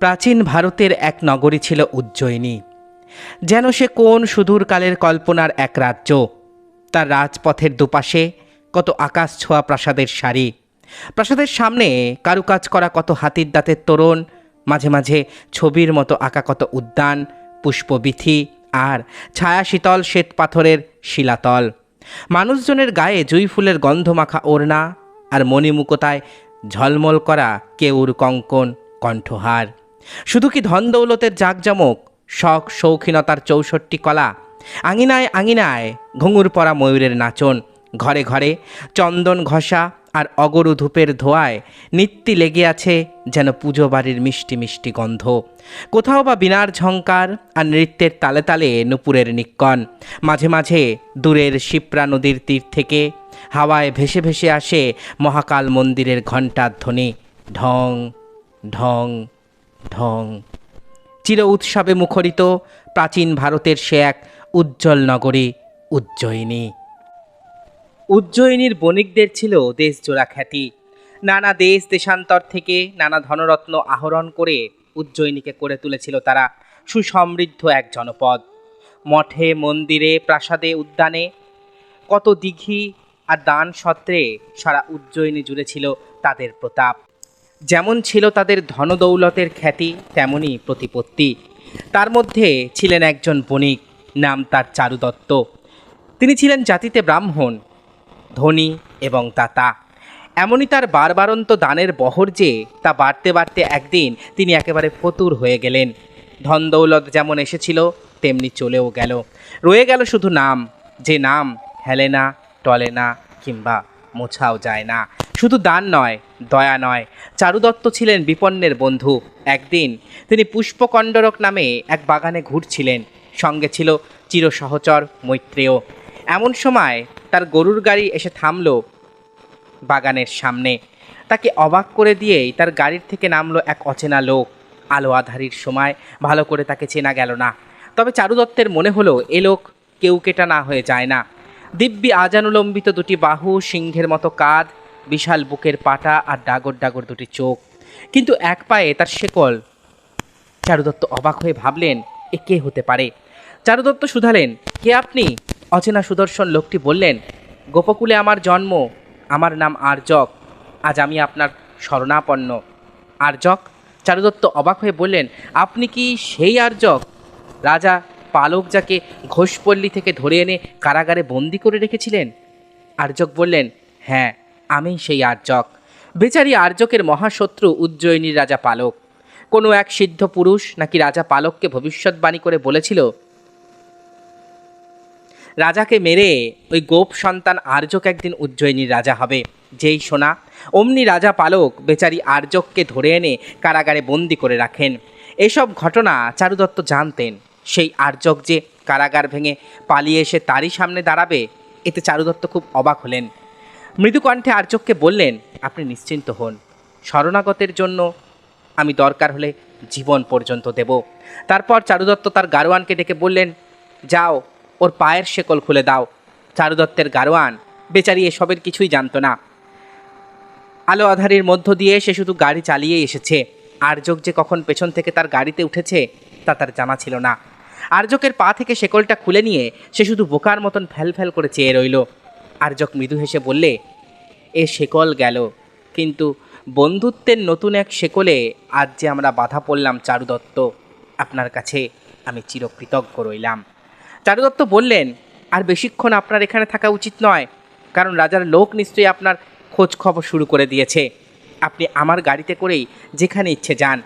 প্রাচীন ভারতের এক নগরী ছিল উজ্জয়িনী। যেন সে কোন সুদূরকালের কল্পনার এক রাজ্য। তার রাজপথের দুপাশে কত আকাশ ছোঁয়া প্রাসাদের সারি। প্রাসাদের সামনে কারুকাজ করা কত হাতির দাঁতের তোরণ, মাঝে মাঝে ছবির মতো আঁকা কত উদ্যান, পুষ্পবিথি আর ছায়া শীতল শ্বেত পাথরের শিলাতল। মানুষজনের গায়ে জুই ফুলের গন্ধ মাখা ওড়না আর মণিমুকতায় ঝলমল করা কেউর কঙ্কন কণ্ঠহার। শুধু কি ধন দৌলতের জাকজমক, শখ শৌখিনতার চৌষট্টি কলা? আঙিনায় আঙিনায় ঘুঙুর পরা ময়ূরের নাচন, ঘরে ঘরে চন্দন ঘষা আর অগরু ধূপের ধোয়ায় নিত্যি লেগে আছে যেন পুজো বাড়ির মিষ্টি মিষ্টি গন্ধ। কোথাও বা বিনার ঝঙ্কার আর নৃত্যের তালে তালে নুপুরের নিক্কন। মাঝে মাঝে দূরের শিপ্রা নদীর তীর থেকে হাওয়ায় ভেসে ভেসে আসে মহাকাল মন্দিরের ঘণ্টার ধ্বনি ঢং ঢং ঢং। চির উৎসবে মুখরিত প্রাচীন ভারতের সে এক উজ্জ্বল নগরী উজ্জয়িনী। উজ্জয়িনীর বণিকদের ছিল দেশজোড়া খ্যাতি। নানা দেশ দেশান্তর থেকে নানা ধনরত্ন আহরণ করে উজ্জয়িনীকে করে তুলেছিল তারা সুসমৃদ্ধ এক জনপদ। মঠে, মন্দিরে, প্রাসাদে, উদ্যানে কত দিঘি আর দান সত্রে সারা উজ্জয়িনী জুড়ে ছিল তাদের প্রতাপ। যেমন ছিল তাদের ধনদৌলতের খ্যাতি তেমনই প্রতিপত্তি। তার মধ্যে ছিলেন একজন বণিক, নাম তার চারু দত্ত তিনি ছিলেন জাতিতে ব্রাহ্মণ, ধনী এবং দাতা। এমনই তার বারবারন্ত দানের বহর যে, তা বাড়তে বাড়তে একদিন তিনি একেবারে ফতুর হয়ে গেলেন। ধন দৌলত যেমন এসেছিল, তেমনি চলেও গেল। রয়ে গেল শুধু নাম, যে নাম হেলে না, টলে না কিংবা মোছাও যায় না। শুধু দান নয়, দয়া নয়। চারুদত্ত ছিলেন বিপন্নের বন্ধু। একদিন তিনি পুষ্পকণ্ডরক নামে এক বাগানে ঘুরছিলেন। সঙ্গে ছিল চিরসহচর মৈত্রেয়। এমন সময় তার গরুর গাড়ি এসে থামল বাগানের সামনে। তাকে অবাক করে দিয়েই তার গাড়ির থেকে নামলো এক অচেনা লোক। আলো আধারির সময় ভালো করে তাকে চেনা গেল না। তবে চারুদত্তের মনে হলো, এ লোক কেউ কেটা না হয়ে যায় না। দিব্যি আজানুলম্বিত দুটি বাহু, সিংহের মতো কাঁধ, বিশাল বুকের পাটা আর ডাগর ডাগর দুটি চোখ। কিন্তু এক পায়ে তার শেকল। চারুদত্ত অবাক হয়ে ভাবলেন, এ কে হতে পারে? চারুদত্ত শুধালেন, কে আপনি? অচেনা সুদর্শন লোকটি বললেন, গোপকুলে আমার জন্ম, আমার নাম আর্যক, আজ আমি আপনার শরণাপন্ন। আর্যক? চারুদত্ত অবাক হয়ে বললেন, আপনি কি সেই আর্যক? রাজা পালক যাকে ঘোষপল্লী থেকে ধরে এনে কারাগারে বন্দি করে রেখেছিলেন? আর্যক বললেন হ্যাঁ আমি সেই আর্যক। বেচারি আর্যকের মহাশত্রু উজ্জয়িনীর রাজা পালক। কোনো এক সিদ্ধ পুরুষ নাকি রাজা পালককে ভবিষ্যৎবাণী করে বলেছিল, রাজাকে মেরে ওই গোপ সন্তান আর্যক একদিন উজ্জয়িনীর রাজা হবে। যেই শোনা অমনি রাজা পালক বেচারি আর্যককে ধরে এনে কারাগারে বন্দি করে রাখেন। এসব ঘটনা চারুদত্ত জানতেন। সেই আর্যক যে কারাগার ভেঙে পালিয়ে এসে তারই সামনে দাঁড়াবে, এতে চারুদত্ত খুব অবাক হলেন। মৃদুকণ্ঠে আর্যককে বললেন, আপনি নিশ্চিন্ত হন। শরণাগতের জন্য আমি দরকার হলে জীবন পর্যন্ত দেব। তারপর চারুদত্ত তার গারোয়ানকে ডেকে বললেন, যাও, ওর পায়ের শেকল খুলে দাও। চারুদত্তের গারোয়ান বেচারি এসবের কিছুই জানতো না। আলো আধারির মধ্য দিয়ে সে শুধু গাড়ি চালিয়ে এসেছে। আর্যক যে কখন পেছন থেকে তার গাড়িতে উঠেছে, তা তার জানা ছিল না। আর্যকের পা থেকে শেকলটা খুলে নিয়ে সে শুধু বোকার মতন ফ্যাল ফ্যাল করে চেয়ে রইল। আর্যক মৃদু হেসে বললে, এ শেকল গেল। কিন্তু বন্ধুত্বের নতুন এক শেকলে আজ যে আমরা বাধা পড়লাম চারুদত্ত, আপনার কাছে আমি চিরকৃতজ্ঞ রইলাম। চারুদত্ত বললেন, আর বেশিক্ষণ আপনার এখানে থাকা উচিত নয়, কারণ রাজার লোক নিশ্চয়ই আপনার খোঁজ খবর শুরু করে দিয়েছে। আপনি আমার গাড়িতে করেই যেখানে ইচ্ছে যান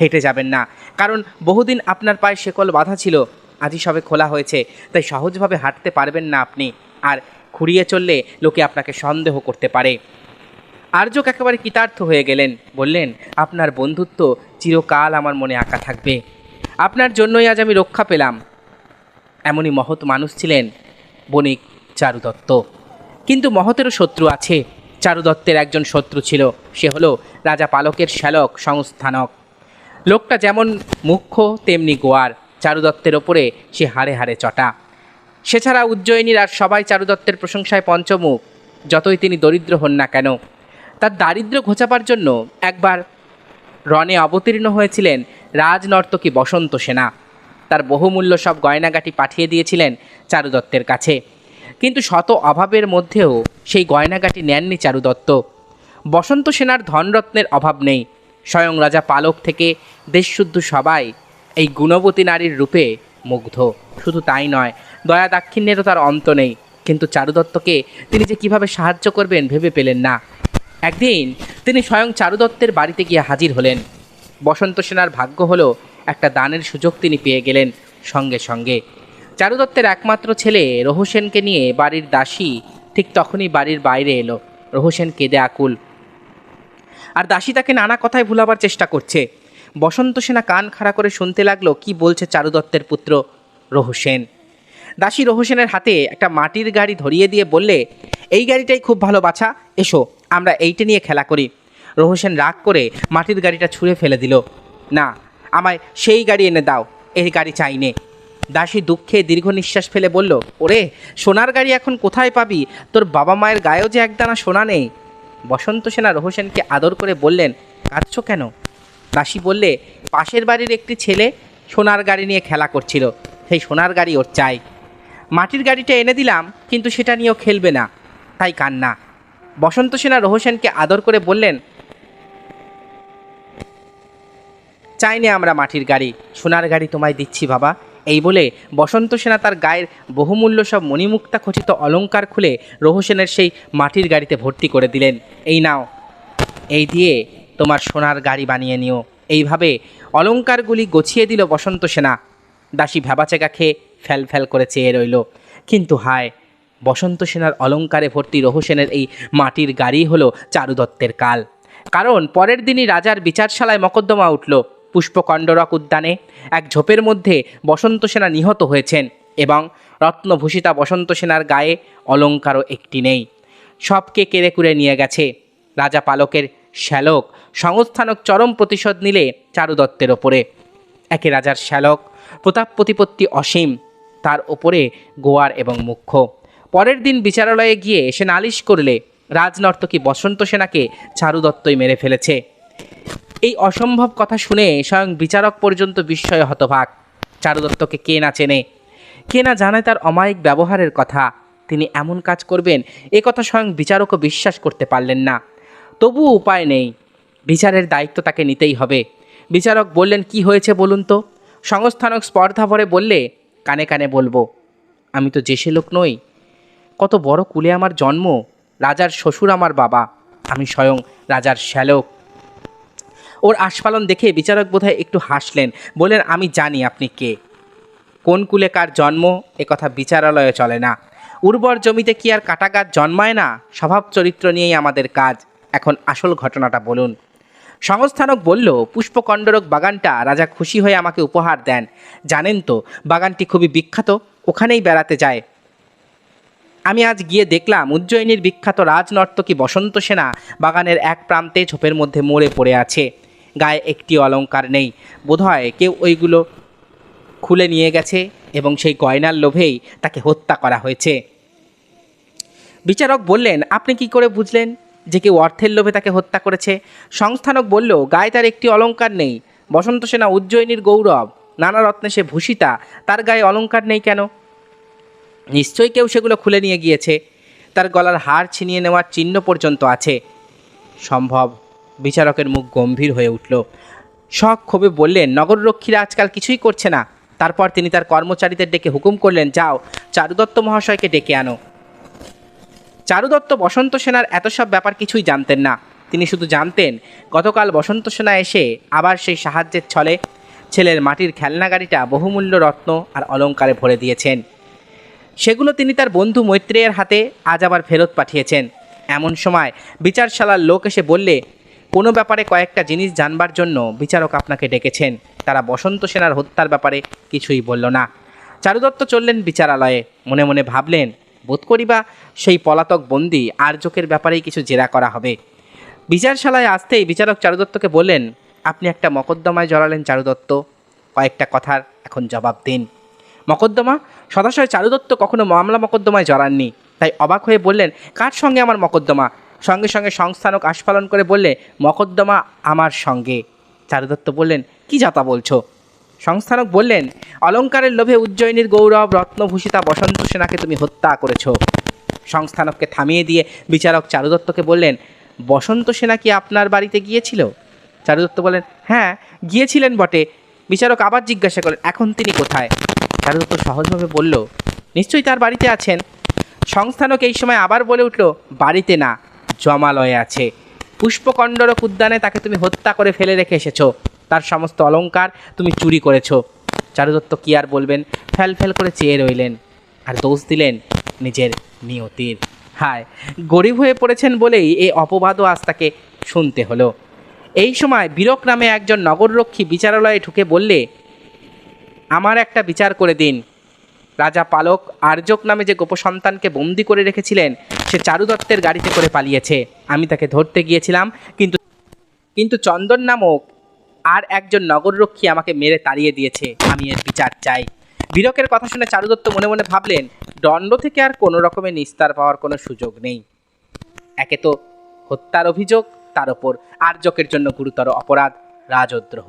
হেঁটে যাবেন না। কারণ বহুদিন আপনার পায়ে শেকল বাঁধা ছিল, আজই সবে খোলা হয়েছে, তাই সহজভাবে হাঁটতে পারবেন না আপনি। আর খুঁড়িয়ে চললে লোকে আপনাকে সন্দেহ করতে পারে। আর্যক একেবারে কৃতার্থ হয়ে গেলেন, বললেন, আপনার বন্ধুত্ব চিরকাল আমার মনে আঁকা থাকবে। আপনার জন্যই আজ আমি রক্ষা পেলাম। এমনই মহৎ মানুষ ছিলেন বণিক চারুদত্ত। কিন্তু মহতেরও শত্রু আছে। চারুদত্তের একজন শত্রু ছিল, সে হলো রাজা পালকের শ্যালক সংস্থানক। লোকটা যেমন মুখ্য, তেমনি গোয়ার চারুদত্তের ওপরে সে হাড়ে হাড়ে চটা। সে ছাড়া উজ্জয়িনীর আর সবাই চারুদত্তের প্রশংসায় পঞ্চমুখ, যতই তিনি দরিদ্র হন না কেন। তার দারিদ্র্য ঘোচাবার জন্য একবার রণে অবতীর্ণ হয়েছিলেন রাজনর্তকী বসন্ত সেনা। তার বহুমূল্য সব গয়নাগাটি পাঠিয়ে দিয়েছিলেন চারুদত্তের কাছে। কিন্তু শত অভাবের মধ্যেও সেই গয়নাগাটি নেননি চারুদত্ত। বসন্ত সেনার ধনরত্নের অভাব নেই। স্বয়ং রাজা পালক থেকে দেশশুদ্ধ সবাই এই গুণবতী নারীর রূপে মুগ্ধ। শুধু তাই নয়, দয়া দাক্ষিণ্যেরও তার অন্ত নেই। কিন্তু চারুদত্তকে তিনি যে কীভাবে সাহায্য করবেন ভেবে পেলেন না। একদিন তিনি স্বয়ং চারুদত্তের বাড়িতে গিয়ে হাজির হলেন। বসন্ত সেনার ভাগ্য হলো একটা দানের সুযোগ তিনি পেয়ে গেলেন সঙ্গে সঙ্গে। চারুদত্তের একমাত্র ছেলে রোহসেনকে নিয়ে বাড়ির দাসী ঠিক তখনই বাড়ির বাইরে এলো। রোহসেন কেঁদে আকুল আর দাসী তাকে নানা কথায় ভুলাবার চেষ্টা করছে। বসন্ত সেনা কান খাড়া করে শুনতে লাগল, কি বলছে চারুদত্তের পুত্র রোহসেন? দাসী রোহসেনের হাতে একটা মাটির গাড়ি ধরিয়ে দিয়ে বললে, এই গাড়িটাই খুব ভালো, বাছা, এসো, আমরা এইটা নিয়ে খেলা করি। রোহসেন রাগ করে মাটির গাড়িটা ছুঁড়ে ফেলে দিল। না, আমায় সেই গাড়ি এনে দাও, এই গাড়ি চাই নে। দাসী দুঃখে দীর্ঘ নিঃশ্বাস ফেলে বলল, ওরে, সোনার গাড়ি এখন কোথায় পাবি? তোর বাবা মায়ের গায়েও যে একদানা সোনা নেই। বসন্ত সেনা রোহসেনকে আদর করে বললেন, কাঁদছ কেন? দাসী বললে, পাশের বাড়ির একটি ছেলে সোনার গাড়ি নিয়ে খেলা করছিল, সেই সোনার গাড়ি ওর চাই। মাটির গাড়িটা এনে দিলাম, কিন্তু সেটা নিয়েও খেলবে না, তাই কান্না। বসন্ত সেনা রোহসেনকে আদর করে বললেন চাইনি আমরা মাটির গাড়ি, সোনার গাড়ি তোমায় দিচ্ছি বাবা। এই বলে বসন্ত সেনা তার গায়ের বহুমূল্য সব মণিমুক্তা খচিত অলংকার খুলে রোহসেনের সেই মাটির গাড়িতে ভর্তি করে দিলেন। এই নাও, এই দিয়ে তোমার সোনার গাড়ি বানিয়ে নিও। এইভাবে অলংকারগুলি গছিয়ে দিল বসন্ত সেনা। দাসী ভ্যাবাচেকা খেয়ে ফ্যাল ফ্যাল করে চেয়ে রইল। কিন্তু হায়, বসন্ত সেনার অলঙ্কারে ভর্তি রোহসেনের এই মাটির গাড়ি হলো চারুদত্তের কাল। কারণ পরের দিনই রাজার বিচারশালায় মকদ্দমা উঠল। পুষ্পকণ্ডরক উদ্যানে এক ঝোপের মধ্যে বসন্ত সেনা নিহত হয়েছেন এবং রত্নভূষিতা বসন্ত সেনার গায়ে অলংকারও একটি নেই। সবকে কেড়ে কুড়ে নিয়ে গেছে। রাজা পালকের শ্যালক, সংস্থানক চরম প্রতিশোধ নিলে চারুদত্তের ওপরে। একে রাজার শ্যালক, প্রতাপ প্রতিপত্তি অসীম, তার ওপরে গোয়ার এবং মুখ্য। পরের দিন বিচারালয়ে গিয়ে সে নালিশ করলে রাজনর্তকী বসন্ত সেনাকে চারুদত্তই মেরে ফেলেছে। এই অসম্ভব কথা শুনে স্বয়ং বিচারক পর্যন্ত বিস্ময়ে হতভাগ। চারুদত্তকে কে না চেনে? কে না জানে তার অমায়িক ব্যবহারের কথা? তিনি এমন কাজ করবেন, এ কথা স্বয়ং বিচারকও বিশ্বাস করতে পারলেন না। তবুও উপায় নেই। বিচারের দায়িত্ব তাকে নিতেই হবে। বিচারক বললেন, কি হয়েছে বলুন তো? সংস্থানক স্পর্ধা ভরে বললে, কানে কানে বলব। আমি তো জেসে লোক নই। কত বড় কুলে আমার জন্ম, রাজার শ্বশুর আমার বাবা। আমি স্বয়ং রাজার শ্যালক। ওর আস্ফালন দেখে বিচারক বোধহয় একটু হাসলেন। বললেন, আমি জানি আপনি কে। কোন কুলে কার জন্ম, এ কথা বিচারালয়ে চলে না। উর্বর জমিতে কি আর কাটা গাছ জন্মায় না? স্বভাব চরিত্র নিয়েই আমাদের কাজ। এখন আসল ঘটনাটা বলুন। সংস্থানক বলল পুষ্পকণ্ডরক বাগানটা রাজা খুশি হয়ে আমাকে উপহার দেন। জানেন তো, বাগানটি খুবই বিখ্যাত, ওখানেই বেড়াতে যায়। আমি আজ গিয়ে দেখলাম, উজ্জয়িনীর বিখ্যাত রাজনর্তকী বসন্ত সেনা বাগানের এক প্রান্তে ঝোপের মধ্যে মরে পড়ে আছে। গায়ে একটি অলংকার নেই। বোধহয় কেউ ওইগুলো খুলে নিয়ে গেছে এবং সেই গয়নার লোভেই তাকে হত্যা করা হয়েছে। বিচারক বললেন, আপনি কি করে বুঝলেন যে কেউ অর্থের লোভে তাকে হত্যা করেছে? সংস্থানক বলল, গায়ে তার একটি অলংকার নেই। বসন্ত সেনা উজ্জয়িনীর গৌরব, নানা রত্নে সে ভূষিতা, তার গায়ে অলংকার নেই কেন? নিশ্চয়ই কেউ সেগুলো খুলে নিয়ে গিয়েছে। তার গলার হার ছিনিয়ে নেওয়ার চিহ্ন পর্যন্ত আছে। সম্ভব বিচারকের মুখ গম্ভীর হয়ে উঠল। শখ ক্ষোভে বললেন, নগররক্ষীরা আজকাল কিছুই করছে না। তারপর তিনি তার কর্মচারীদের ডেকে হুকুম করলেন, যাও, চারুদত্ত মহাশয়কে ডেকে আনো। চারুদত্ত বসন্ত সেনার এত সব ব্যাপার কিছুই জানতেন না। তিনি শুধু জানতেন, গতকাল বসন্ত সেনা এসে আবার সেই সাহায্যের ছলে ছেলের মাটির খেলনা গাড়িটা বহুমূল্য রত্ন আর অলঙ্কারে ভরে দিয়েছেন। সেগুলো তিনি তার বন্ধু মৈত্রেয়ের হাতে আজ আবার ফেরত পাঠিয়েছেন। এমন সময় বিচারশালার লোক এসে বললে কোনো ব্যাপারে কয়েকটা জিনিস জানবার জন্য বিচারক আপনাকে ডেকেছেন। তারা বসন্ত সেনার হত্যার ব্যাপারে কিছুই বলল না। চারুদত্ত চললেন বিচারালয়ে। মনে মনে ভাবলেন, বোধ করিবা সেই পলাতক বন্দি আর্যকের ব্যাপারেই কিছু জেরা করা হবে। বিচারশালায় আসতেই বিচারক চারুদত্তকে বললেন, আপনি একটা মকদ্দমায় জড়ালেন চারুদত্ত। কয়েকটা কথার এখন জবাব দিন। মকদ্দমা? সদাশয় চারুদত্ত কখনো মামলা মকদ্দমায় জড়াননি। তাই অবাক হয়ে বললেন, কার সঙ্গে আমার মকদ্দমা? সঙ্গে সঙ্গে সংস্থানক আস্ফালন করে বললে, মকদ্দমা আমার সঙ্গে। চারুদত্ত বললেন, কি যাতা বলছো? সংস্থানক বললেন, অলঙ্কারের লোভে উজ্জয়িনীর গৌরব, রত্নভূষিতা বসন্ত সেনাকে তুমি হত্যা করেছ। সংস্থানককে থামিয়ে দিয়ে বিচারক চারুদত্তকে বললেন, বসন্ত সেনা কি আপনার বাড়িতে গিয়েছিল? চারুদত্ত বললেন হ্যাঁ গিয়েছিলেন বটে। বিচারক আবার জিজ্ঞাসা করেন এখন তিনি কোথায়? চারুদত্ত সহজভাবে বলল, নিশ্চয়ই তার বাড়িতে আছেন। সংস্থানক এই সময় আবার বলে উঠল, বাড়িতে না। জমালয়ে আছে। পুষ্পকণ্ডরক উদ্যানে তাকে তুমি হত্যা করে ফেলে রেখে এসেছ। তার সমস্ত অলংকার তুমি চুরি করেছ। চারুদত্ত কি আর বলবেন? ফ্যাল ফ্যাল করে চেয়ে রইলেন আর দোষ দিলেন নিজের নিয়তির। হায়, গরিব হয়ে পড়েছেন বলেই এই অপবাদও আজ তাকে শুনতে হলো। এই সময় বিরক নামে একজন নগররক্ষী বিচারালয়ে ঢুকে বললে, আমার একটা বিচার করে দিন। রাজা পালক আর্যক নামে যে গোপসন্তানকে বন্দি করে রেখেছিলেন, সে চারুদত্তের গাড়িতে করে পালিয়েছে। আমি তাকে ধরতে গিয়েছিলাম, কিন্তু কিন্তু চন্দন নামক আর একজন নগররক্ষী আমাকে মেরে তাড়িয়ে দিয়েছে। আমি এর বিচার চাই। বীরকের কথা শুনে চারুদত্ত মনে মনে ভাবলেন, দণ্ড থেকে আর কোনো রকমের নিস্তার পাওয়ার কোনো সুযোগ নেই। একে তো হত্যার অভিযোগ, তার ওপর আর্যকের জন্য গুরুতর অপরাধ, রাজদ্রোহ।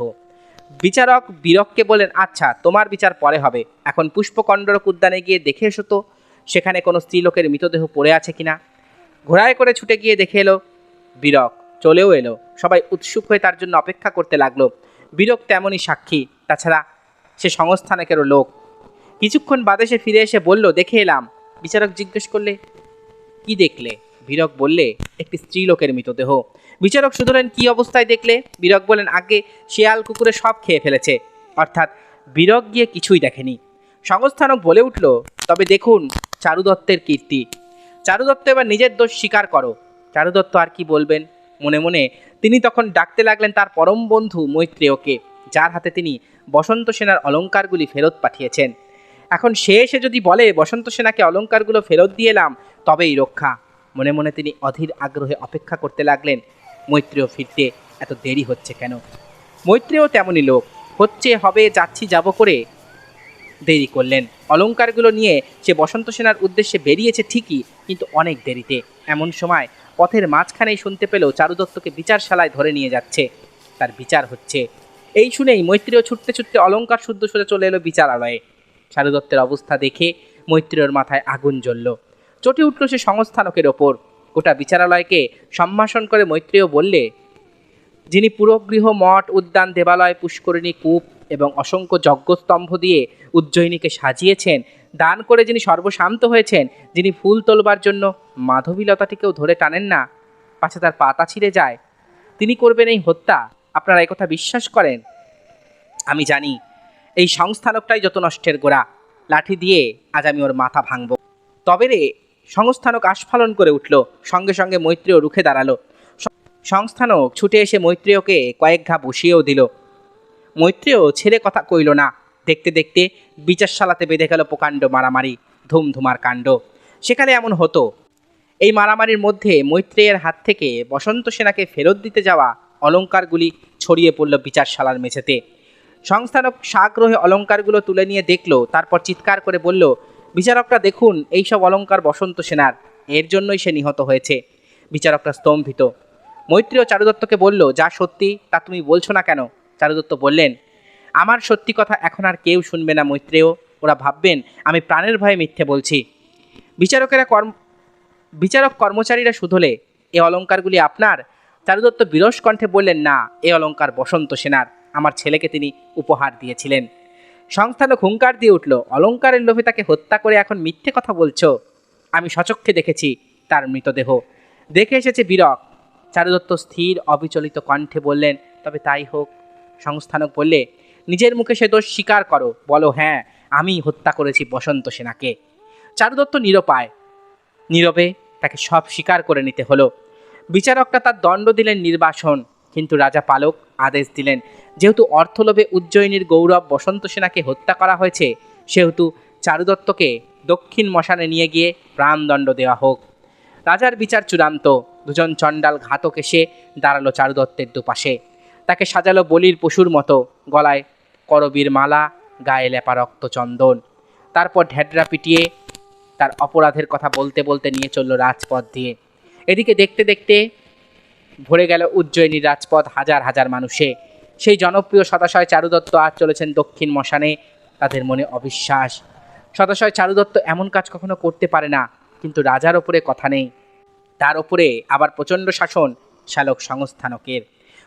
বিচারক বীরককে বলেন আচ্ছা তোমার বিচার পরে হবে। এখন পুষ্পকণ্ডরক উদ্যানে গিয়ে দেখে এসো তো, সেখানে কোনো স্ত্রীলোকের মৃতদেহ পড়ে আছে কিনা? ঘোড়ায় করে ছুটে গিয়ে দেখে এলো বীরক, চলেও এলো। সবাই উৎসুক হয়ে তার জন্য অপেক্ষা করতে লাগল। বীরক তেমনই সাক্ষী, তাছাড়া সে সংস্থানেকেরও লোক। কিছুক্ষণ বাদে সে ফিরে এসে বলল, দেখে এলাম। বিচারক জিজ্ঞেস করলে, কি দেখলে? বীরক বললে, একটি স্ত্রীলোকের মৃতদেহ। বিচারক শুধলেন কি অবস্থায় দেখলে? বীরক বলেন, আগে শেয়াল কুকুরে সব খেয়ে ফেলেছে। অর্থাৎ বীরক গিয়ে কিছুই দেখেনি। সংস্থানক বলে উঠল, তবে দেখুন, চারুদত্তের কীর্তি। চারুদত্ত এবার নিজের দোষ স্বীকার করো। চারুদত্ত আর কি বলবেন? মনে মনে তিনি তখন ডাকতে লাগলেন তার পরম বন্ধু মৈত্রেয়কে, যার হাতে তিনি বসন্ত সেনার অলঙ্কারগুলি ফেরত পাঠিয়েছেন। এখন সে এসে যদি বলে, বসন্ত সেনাকে অলঙ্কারগুলো ফেরত দিয়ে এলাম, তবেই রক্ষা। মনে মনে তিনি অধীর আগ্রহে অপেক্ষা করতে লাগলেন, মৈত্রেয় ফিরতে এত দেরি হচ্ছে কেন? মৈত্রেয় তেমনই লোক, হচ্ছে হবে যাচ্ছি যাব করে? দেরি করলেন। অলঙ্কারগুলো নিয়ে সে বসন্ত সেনার উদ্দেশ্যে বেরিয়েছে ঠিকই, কিন্তু অনেক দেরিতে। এমন সময় পথের মাঝখানেই শুনতে পেল চারুদত্তকে বিচারশালায় ধরে নিয়ে যাচ্ছে। তার বিচার হচ্ছে। এই শুনেই মৈত্রীয় ছুটতে ছুটতে অলংকার শুদ্ধ সরে চলে এলো বিচারালয়ে। চারুদত্তের অবস্থা দেখে মৈত্রীয়র মাথায় আগুন জ্বলল। চটে উঠল সে সংস্থানকের ওপর। গোটা বিচারালয়কে সম্ভাষণ করে মৈত্রেয় বললে, যিনি পুরগৃহ, মঠ, উদ্যান, দেবালয়, পুষ্করিণী, কূপ এবং অসংখ্য যজ্ঞস্তম্ভ দিয়ে উজ্জয়িনীকে সাজিয়েছেন, দান করে যিনি সর্বশান্ত হয়েছেন, যিনি ফুল তোলবার জন্য মাধবীলতাটিকেও ধরে টানেন না, পাছে তার পাতা ছিঁড়ে যায়। তিনি করবেন এই হত্যা, আপনারা একথা বিশ্বাস করেন? আমি জানি, এই সংস্থানকটাই যত নষ্টের গোড়া, লাঠি দিয়ে আজ আমি ওর মাথা ভাঙব। তবে রে সংস্থানক আস্ফালন করে উঠল, সঙ্গে সঙ্গে মৈত্রেয় রুখে দাঁড়াল। সংস্থানক ছুটে এসে মৈত্রেয়কে কয়েক ঘা বসিয়েও দিল। মৈত্রেয় ছেড়ে কথা কইল না। দেখতে দেখতে বিচারশালাতে বেঁধে গেল প্রকাণ্ড মারামারি, ধুমধুমার কাণ্ড। সেখানে এমন হতো, এই মারামারির মধ্যে মৈত্রেয়ের হাত থেকে বসন্ত সেনাকে ফেরত দিতে যাওয়া অলঙ্কারগুলি ছড়িয়ে পড়ল বিচারশালার মেঝেতে। সংস্থানক সাগ্রহে অলংকারগুলো তুলে নিয়ে দেখল, তারপর চিৎকার করে বলল বিচারকরা দেখুন এইসব অলঙ্কার বসন্ত সেনার, এর জন্যই সে নিহত হয়েছে। বিচারকরা স্তম্ভিত। মৈত্রী ও চারুদত্তকে বলল, যা সত্যি, তা তুমি বলছো না কেন? চারুদত্ত বললেন, আমার সত্যি কথা এখন আর কেউ শুনবে না মৈত্রেয়। ওরা ভাববেন, আমি প্রাণের ভয়ে মিথ্যে বলছি। বিচারকেরা কর্ম, বিচারক কর্মচারীরা শুধলে, এ অলঙ্কারগুলি আপনার? চারুদত্ত বিরস কণ্ঠে বললেন, না, এ অলঙ্কার বসন্ত সেনার। আমার ছেলেকে তিনি উপহার দিয়েছিলেন। সংস্থানক হুঙ্কার দিয়ে উঠল অলংকারের লোভে তাকে হত্যা করে এখন মিথ্যে কথা বলছো? আমি সচক্ষে দেখেছি তার মৃতদেহ। দেখে এসেছে বীরক। চারুদত্ত স্থির, অবিচলিত কণ্ঠে বললেন, তবে তাই হোক। সংস্থানক বললে, নিজের মুখে সে দোষ স্বীকার করো। বলো হ্যাঁ আমি হত্যা করেছি বসন্ত সেনাকে। চারুদত্ত নিরপায়। নীরবে তাকে সব স্বীকার করে নিতে হলো। বিচারকরা তার দণ্ড দিলেন নির্বাসন। কিন্তু রাজা পালক আদেশ দিলেন, যেহেতু অর্থলোভে উজ্জয়িনীর গৌরব বসন্ত সেনাকে হত্যা করা হয়েছে, সেহেতু চারুদত্তকে দক্ষিণ মশানে নিয়ে গিয়ে প্রাণদণ্ড দেওয়া হোক। রাজার বিচার চূড়ান্ত, দুজন চণ্ডাল ঘাতক এসে দাঁড়াল চারুদত্তের দুপাশে। তাকে সাজালো বলির পশুর মতো, গলায় করবীর মালা, গায়ে লেপা রক্ত চন্দন তারপর ঢেডরা পিটিয়ে তার অপরাধের কথা বলতে বলতে নিয়ে চলল রাজপথ দিয়ে। এদিকে দেখতে দেখতে ভরে গেল উজ্জয়িনীর রাজপথ হাজার হাজার মানুষে। সেই জনপ্রিয় সদাশয় চারুদত্ত আজ চলেছেন দক্ষিণ মশানে। তাদের মনে অবিশ্বাস। সদাশয় চারুদত্ত এমন কাজ কখনো করতে পারে না, কিন্তু রাজার ওপরে কথা নেই। তার ওপরে আবার প্রচণ্ড শাসন শ্যালক সংস্থানকের।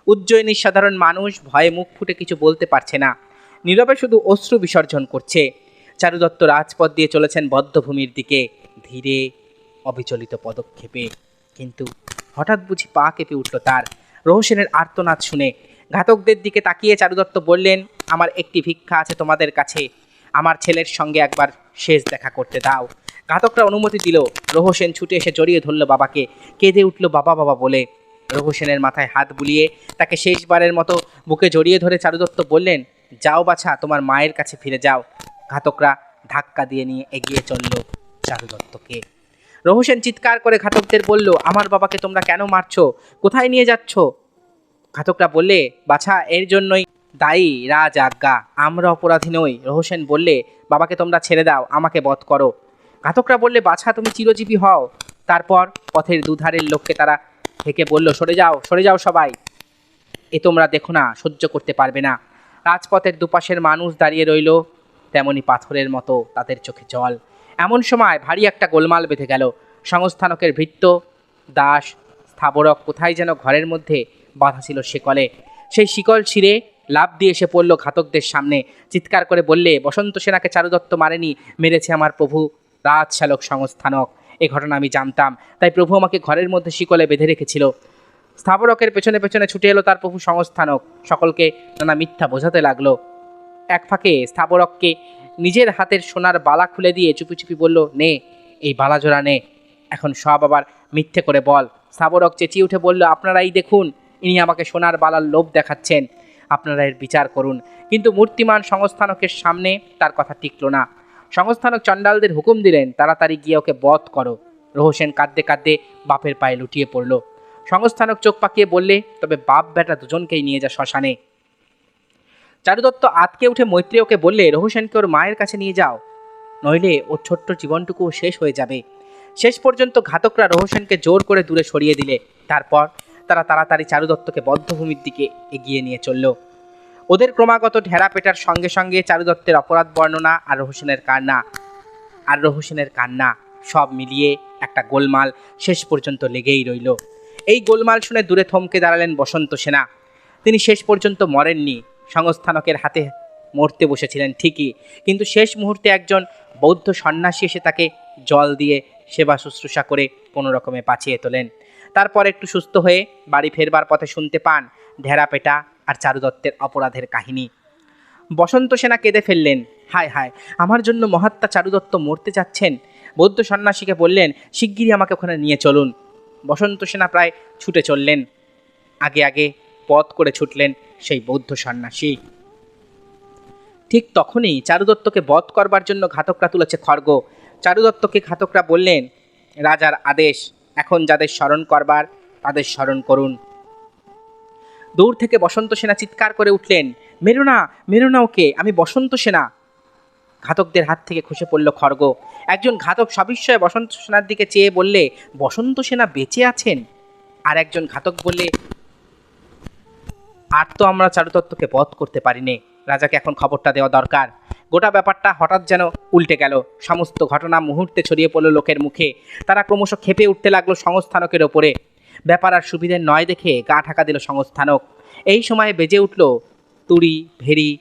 উজ্জয়িনীর সাধারণ মানুষ ভয়ে মুখ ফুটে কিছু বলতে পারছে না। নীরবে শুধু অশ্রু বিসর্জন করছে। চারুদত্ত রাজপথ দিয়ে চলেছেন বদ্ধভূমির দিকে। ধীরে অবিচলিত পদক্ষেপে। কিন্তু হঠাৎ বুঝি পা কেঁপে উঠল তার। রহসেনের আর্তনাদ শুনে ঘাতকদের দিকে তাকিয়ে চারুদত্ত বললেন, আমার একটি ভিক্ষা আছে তোমাদের কাছে। আমার ছেলের সঙ্গে একবার শেষ দেখা করতে দাও। ঘাতকরা অনুমতি দিল। রহসেন ছুটে এসে জড়িয়ে ধরল বাবাকে। কেঁদে উঠল বাবা বাবা বলে। রঘুসেনের মাথায় হাত বুলিয়ে তাকে শেষবারের মতো বুকে জড়িয়ে ধরে চারুদত্ত বললেন, যাও বাছা, তোমার মায়ের কাছে ফিরে যাও। ঘাতকরা ধাক্কা দিয়ে নিয়ে এগিয়ে চলল চারুদত্তকে। রহুসেন চিৎকার করে ঘাতকদের বলল, আমার বাবাকে তোমরা কেন মারছো? কোথায় নিয়ে যাচ্ছ? ঘাতকরা বললে, বাছা, এর জন্যই দায়ী রাজ আজ্ঞা। আমরা অপরাধী নই। রহসেন বললে, বাবাকে তোমরা ছেড়ে দাও, আমাকে বধ করো। ঘাতকরা বললে, বাছা, তুমি চিরজীবী হও। তারপর পথের দুধারের লোককে তারা থেকে বলল, সরে যাও সরে যাও সবাই। এ তোমরা দেখো না, সহ্য করতে পারবে না। রাজপথের দুপাশের মানুষ দাঁড়িয়ে রইল, তেমনি পাথরের মতো তাদের চোখে জল। এমন সময় ভারী একটা গোলমাল বেঁধে গেল। সংস্থানকের ভৃত্য, দাস, স্থাবরক কোথায় যেন ঘরের মধ্যে বাঁধা ছিল শিকলে। সেই শিকল ছিঁড়ে লাভ দিয়ে এসে পড়ল ঘাতকদের সামনে। চিৎকার করে বললে, বসন্ত সেনাকে চারুদত্ত মারেনি, মেরেছে আমার প্রভু রাজশালক সংস্থানক। এ ঘটনা আমি জানতাম, তাই প্রভু আমাকে ঘরের মধ্যে শিকলে বেঁধে রেখেছিল। স্থাবরকের পেছনে পেছনে ছুটে এলো তার প্রভু সংস্থানক। সকলকে নানা মিথ্যা বোঝাতে লাগল। এক ফাঁকে স্থাবরককে নিজের হাতের সোনার বালা খুলে দিয়ে চুপি চুপি বলল, নে, এই বালা জোড়া নে। এখন সব আবার মিথ্যে করে বল। স্থাবরক চেঁচিয়ে উঠে বলল, আপনারাই দেখুন, ইনি আমাকে সোনার বালার লোভ দেখাচ্ছেন। আপনারা এর বিচার করুন। কিন্তু মূর্তিমান সংস্থানকের সামনে তার কথা টিকল না। সংস্থানক চণ্ডালদের হুকুম দিলেন, তাড়াতাড়ি গিয়ে ওকে বধ করো। রোহসেন কাঁদতে কাঁদতে বাপের পায়ে লুটিয়ে পড়ল। সংস্থানক চোখ পাকিয়ে বললে, তবে বাপ বেটা দুজনকেই নিয়ে যা শ্মশানে। চারুদত্ত আতকে উঠে মৈত্রী ওকে বললে রহুসেনকে ওর মায়ের কাছে নিয়ে যাও। নইলে ওর ছোট্ট জীবনটুকু শেষ হয়ে যাবে। শেষ পর্যন্ত ঘাতকরা রহুসেনকে জোর করে দূরে সরিয়ে দিলে। তারপর তারা তাড়াতাড়ি চারুদত্তকে বদ্ধভূমির দিকে এগিয়ে নিয়ে চলল। ওদের ক্রমাগত ঢেরা পেটার সঙ্গে সঙ্গে চারুদত্তের অপরাধ বর্ণনা আর রহুসেনের কান্না, আর রহুসেনের কান্না সব মিলিয়ে একটা গোলমাল শেষ পর্যন্ত লেগেই রইল। এই গোলমাল শুনে দূরে থমকে দাঁড়ালেন বসন্ত সেনা। তিনি শেষ পর্যন্ত মরেননি। সংস্থানকের হাতে মরতে বসেছিলেন, ঠিকই। কিন্তু শেষ মুহূর্তে একজন বৌদ্ধ সন্ন্যাসী এসে তাকে জল দিয়ে সেবা শুশ্রূষা করে কোনো রকমে বাঁচিয়ে তোলেন। তারপর একটু সুস্থ হয়ে বাড়ি ফেরবার পথে শুনতে পান ঢেরাপেটা আর চারুদত্তের অপরাধের কাহিনী। বসন্ত সেনা কেঁদে ফেললেন, হায় হায়, আমার জন্য মহাত্মা চারুদত্ত মরতে যাচ্ছেন? বৌদ্ধ সন্ন্যাসীকে বললেন, শিগগিরই আমাকে ওখানে নিয়ে চলুন। বসন্ত সেনা প্রায় ছুটে চললেন। আগে আগে পথ করে ছুটলেন সেই বৌদ্ধ সন্ন্যাসী। ঠিক তখনই চারুদত্তকে বধ করবার জন্য ঘাতকরা তুলেছে খড়গ। চারুদত্তকে ঘাতকরা বললেন, রাজার আদেশ, এখন যাদের স্মরণ করবার, তাদের স্মরণ করুন। দূর থেকে বসন্ত সেনা চিৎকার করে উঠলেন, মেরো না মেরো না ওকে, আমি বসন্ত সেনা। ঘাতকদের হাত থেকে খসে পড়ল খড়গ। একজন ঘাতক সবিস্ময়ে বসন্ত সেনার দিকে চেয়ে বললে, বসন্ত সেনা বেঁচে আছেন? আর একজন ঘাতক বললে আর তো আমরা চারুতত্ত্বকে বধ করতে পারিনি। রাজাকে এখন খবরটা দেওয়া দরকার। গোটা ব্যাপারটা হঠাৎ যেন উল্টে গেল। সমস্ত ঘটনা মুহূর্তে ছড়িয়ে পড়ল লোকের মুখে। তারা ক্রমশ খেপে উঠতে লাগল সংস্থানকের ওপরে। ব্যাপার আর সুবিধের নয় দেখে গা ঢাকা দিল সংস্থানক। এই সময়ে বেজে উঠল তুড়ি ভেরি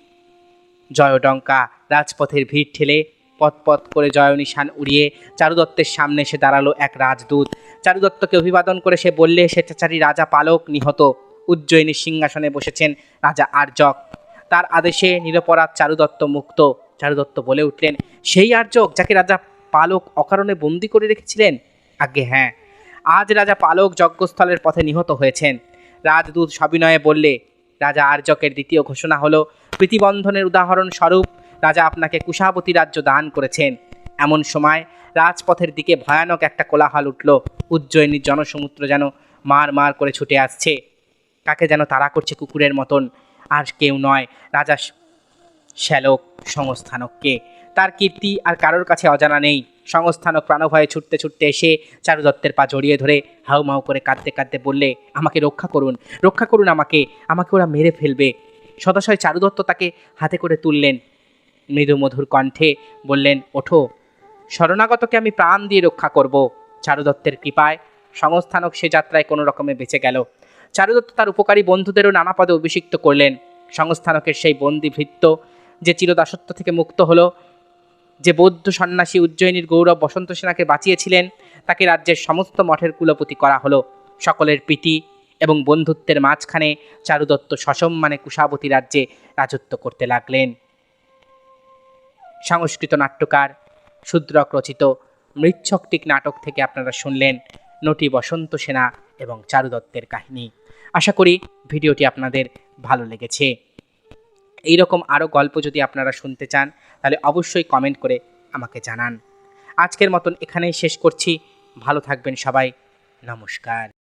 জয়ডঙ্কা। রাজপথের ভিড় ঠেলে পথ করে জয়নিশান উড়িয়ে চারুদত্তের সামনে এসে দাঁড়াল এক রাজদূত। চারুদত্তকে অভিবাদন করে সে বললে স্বেচ্ছাচারী রাজা পালক নিহত। উজ্জয়িনীর সিংহাসনে বসেছেন রাজা আর্যক। তার আদেশে নিরপরাধ চারুদত্ত মুক্ত। চারুদত্ত বলে উঠলেন, সেই আর্যক যাকে রাজা পালক অকারণে বন্দি করে রেখেছিলেন? আগে হ্যাঁ। আজ রাজা পালক যজ্ঞস্থলের পথে নিহত হয়েছেন। রাজদূত সবিনয়ে বললে, রাজা আর্যকের দ্বিতীয় ঘোষণা হলো, প্রীতিবন্ধনের উদাহরণ স্বরূপ রাজা আপনাকে কুশাবতী রাজ্য দান করেছেন। এমন সময় রাজপথের দিকে ভয়ানক একটা কোলাহল উঠল। উজ্জয়িনীর জনসমুদ্র যেন মার মার করে ছুটে আসছে। কাকে যেন তাড়া করছে কুকুরের মতন, আর কেউ নয়, রাজা শ্যালক সংস্থানককে। তার কীর্তি আর কারোর কাছে অজানা নেই। সংস্থানক প্রাণভয়ে ছুটতে ছুটতে এসে চারুদত্তের পা জড়িয়ে ধরে হাউমাউ করে কাঁদতে কাঁদতে বললে, আমাকে রক্ষা করুন রক্ষা করুন আমাকে আমাকে ওরা মেরে ফেলবে। সদাশয় চারুদত্ত তাকে হাতে করে তুললেন। মৃদু মধুর কণ্ঠে বললেন, ওঠো, শরণাগতকে আমি প্রাণ দিয়ে রক্ষা করব। চারুদত্তের কৃপায় সংস্থানক সে যাত্রায় কোনো রকমে বেঁচে গেল। চারুদত্ত তার উপকারী বন্ধুদেরও নানা পদে অভিষিক্ত করলেন। সংস্থানকের সেই বন্দি ভৃত্য যে চিরদাসত্ব থেকে মুক্ত হলো, যে বৌদ্ধ সন্ন্যাসী উজ্জয়িনীর গৌরব বসন্ত সেনাকে বাঁচিয়েছিলেন, তাকে রাজ্যের সমস্ত মঠের কুলপতি করা হলো। সকলের প্রীতি এবং বন্ধুত্বের মাঝখানে চারুদত্ত সসম্মানে কুশাবতী রাজ্যে রাজত্ব করতে লাগলেন। সংস্কৃত নাট্যকার শূদ্রক রচিত মৃচ্ছকটিক নাটক থেকে আপনারা শুনলেন নটি বসন্ত সেনা এবং চারুদত্তের কাহিনী। আশা করি ভিডিওটি আপনাদের ভালো লেগেছে। এই রকম আরও গল্প যদি আপনারা শুনতে চান, তাহলে অবশ্যই কমেন্ট করে আমাকে জানান। আজকের মতন এখানেই শেষ করছি। ভালো থাকবেন সবাই। নমস্কার।